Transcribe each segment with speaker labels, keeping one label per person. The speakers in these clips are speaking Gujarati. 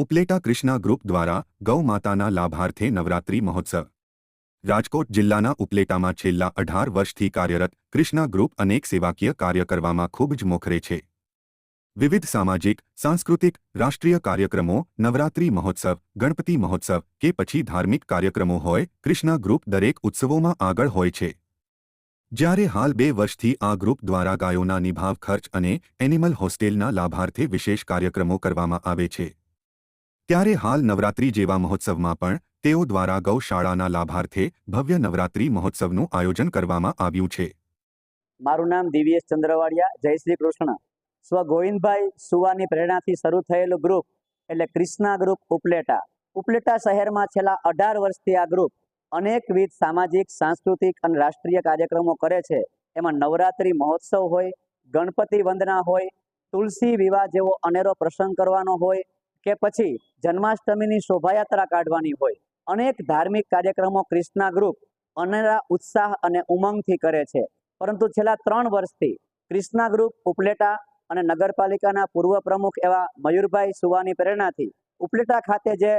Speaker 1: ઉપલેટા કૃષ્ણા ગ્રુપ દ્વારા ગૌ માતાના લાભાર્થે નવરાત્રી મહોત્સવ. રાજકોટ જિલ્લાના ઉપલેટામાં છેલ્લા અઢાર વર્ષથી કાર્યરત કૃષ્ણા ગ્રુપ અનેક સેવાકીય કાર્ય કરવામાં ખૂબ જ મોખરે છે. વિવિધ સામાજિક, સાંસ્કૃતિક, રાષ્ટ્રીય કાર્યક્રમો, નવરાત્રી મહોત્સવ, ગણપતિ મહોત્સવ કે પછી ધાર્મિક કાર્યક્રમો હોય, કૃષ્ણા ગ્રુપ દરેક ઉત્સવોમાં આગળ હોય છે. જ્યારે હાલ બે વર્ષથી આ ગ્રુપ દ્વારા ગાયોના નિભાવ ખર્ચ અને એનિમલ હોસ્ટેલના લાભાર્થે વિશેષ કાર્યક્રમો કરવામાં આવે છે. ત્યારે હાલ નવરાત્રી જેવા મહોત્સવમાં પણ તેઓ દ્વારા ગૌશાળાના લાભાર્થે ભવ્ય નવરાત્રી મહોત્સવનું આયોજન કરવામાં આવ્યું છે.
Speaker 2: મારું નામ દિવ્યેશ ચંદ્રવાડિયા. જય શ્રી કૃષ્ણ. સ્વ ગોવિંદભાઈ સુવાની પ્રેરણાથી શરૂ થયેલું ગ્રુપ એટલે ક્રિષ્ના ગ્રુપ ઉપલેટા. ઉપલેટા શહેરમાં છેલ્લા અઢાર વર્ષથી આ ગ્રુપ અનેકવિધ સામાજિક, સાંસ્કૃતિક અને રાષ્ટ્રીય કાર્યક્રમો કરે છે. એમાં નવરાત્રિ મહોત્સવ હોય, ગણપતિ વંદના હોય, તુલસી વિવાહ જેવો અનેરો પ્રસંગ કરવાનો હોય કે પછી જન્માષ્ટમીની શોભાયાત્રા કાઢવાની હોય. અનેક ધાર્મિક કાર્યક્રમો ક્રિષ્ના ગ્રુપ અનેરા ઉત્સાહ અને ઉમંગથી કરે છે. પરંતુ છેલ્લા ત્રણ વર્ષથી ક્રિષ્ના ગ્રુપ, ઉપલેટા અને નગરપાલિકાના પૂર્વ પ્રમુખ એવા મયુરભાઈ સુવાની પ્રેરણાથી ઉપલેટા ખાતે જે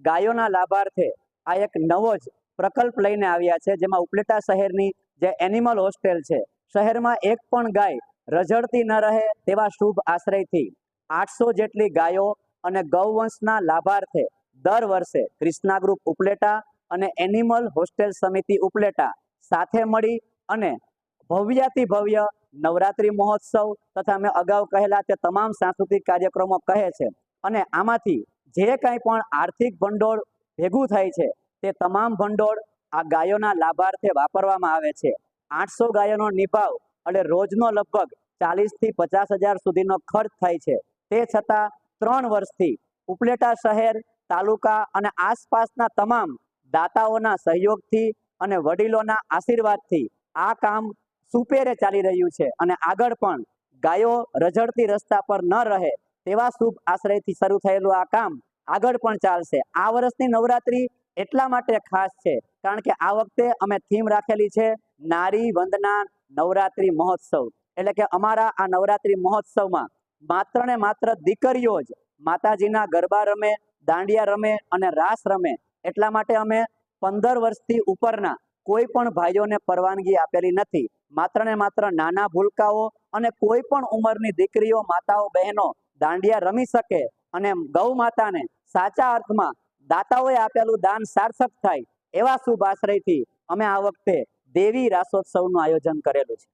Speaker 2: ગાયોના લાભાર્થે આ એક નવો જ પ્રકલ્પ લઈને આવ્યા છે, જેમાં ઉપલેટા શહેરની જે એનિમલ હોસ્ટેલ છે, શહેરમાં એક પણ ગાય રઝળતી ન રહે તેવા શુભ આશ્રયથી આઠસો જેટલી ગાયો અને ગૌવંશના લાભાર્થે દર વર્ષે ક્રિષ્ના ગ્રુપ ઉપલેટા અને એનિમલ હોસ્ટેલ સમિતિ ઉપલેટા સાથે મળી અને ભવ્યાતિ ભવ્ય નવરાત્રિ મહોત્સવ તથા મેં અગાઉ કહેલા તે તમામ સાંસ્કૃતિક કાર્યક્રમો કહે છે. અને આમાંથી જે કાંઈ પણ આર્થિક ભંડોળ ભેગું થાય છે તે તમામ ભંડોળ આ ગાયોના લાભાર્થે વાપરવામાં આવે છે. આઠસો ગાયોનો નિભાવ એટલે રોજનો લગભગ ચાલીસથી પચાસ હજાર સુધીનો ખર્ચ થાય છે. તે છતાં ત્રણ વર્ષથી ઉપલેટા શહેર, તાલુકા અને આસપાસના તમામ દાતાઓના સહયોગથી અને વડીલોના આશીર્વાદથી આ કામ સુપેરે ચાલી રહ્યું છે અને આગળ પણ ગાયો રઝળતી રસ્તા પર ન રહે તેવા શુભ આશ્રયથી શરૂ થયેલું આ કામ આગળ પણ ચાલશે. આ વર્ષની નવરાત્રી એટલા માટે ખાસ છે કારણ કે આ વખતે અમે થીમ રાખેલી છે નારી વંદના નવરાત્રી મહોત્સવ. એટલે કે અમારા આ નવરાત્રી મહોત્સવમાં માત્ર ને માત્ર દીકરીઓ જ માતાજીના ગરબા રમે, દાંડિયા રમે અને રાસ રમે. એટલા માટે અમે પંદર વર્ષથી ઉપરના કોઈ પણ ભાઈઓને પરવાનગી આપેલી નથી. માત્ર ને માત્ર નાના ભૂલકાઓ અને કોઈ પણ ઉંમરની દીકરીઓ, માતાઓ, બહેનો દાંડિયા રમી શકે અને ગૌ માતાને સાચા અર્થમાં દાતાઓએ આપેલું દાન સાર્થક થાય એવા શુભ આશ્રયથી અમે આ વખતે દેવી રાસોત્સવનું આયોજન કરેલું છે.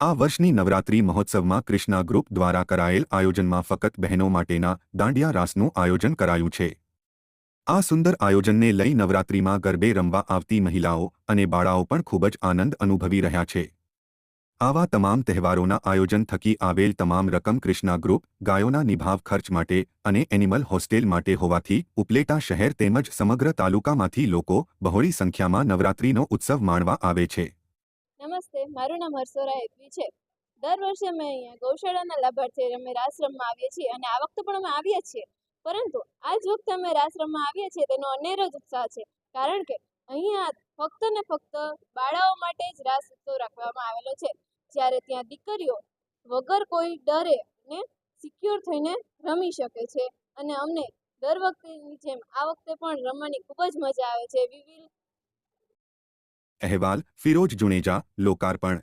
Speaker 1: આ વર્ષની નવરાત્રી મહોત્સવમાં કૃષ્ણા ગ્રુપ દ્વારા કરાયેલ આયોજનમાં ફક્ત બહેનો માટેના દાંડિયા રાસનું આયોજન કરાયું છે. આ સુંદર આયોજનને લઈ નવરાત્રીમાં ગરબે રમવા આવતી મહિલાઓ અને બાળાઓ પણ ખૂબ જ આનંદ અનુભવી રહ્યા છે. આવા તમામ તહેવારોના આયોજન થકી આવેલ તમામ રકમ કૃષ્ણા ગ્રુપ, ગાયોના નિભાવ ખર્ચ માટે અને એનિમલ હોસ્ટેલ માટે હોવાથી ઉપલેટા શહેર તેમજ સમગ્ર તાલુકામાંથી લોકો બહોળી સંખ્યામાં નવરાત્રીનો ઉત્સવ માણવા આવે છે.
Speaker 3: નમસ્તે, મારું નામ હર્ષોરા હેતવી છે. દર વર્ષે અમે અહીંયા ગૌશાળાના લાભાર્થી અમે રાસ આવીએ છીએ અને આ વખતે પણ અમે આવ્યા છીએ. પરંતુ આ જ વખતે અમે રાસ આવીએ છીએ તેનો અનેરો જ ઉત્સાહ છે. કારણ કે અહીંયા ફક્ત ને ફક્ત બાળાઓ માટે જ રાસ ઉત્સવ રાખવામાં આવેલો છે. જ્યારે ત્યાં દીકરીઓ વગર કોઈ ડરે ને સિક્યોર થઈને રમી શકે છે. અને અમને દર વખતેની જેમ આ વખતે પણ રમવાની ખૂબ જ મજા આવે છે. વી વિલ
Speaker 1: અહેવાલ ફિરોજ જુનેજા લોકાર્પણ.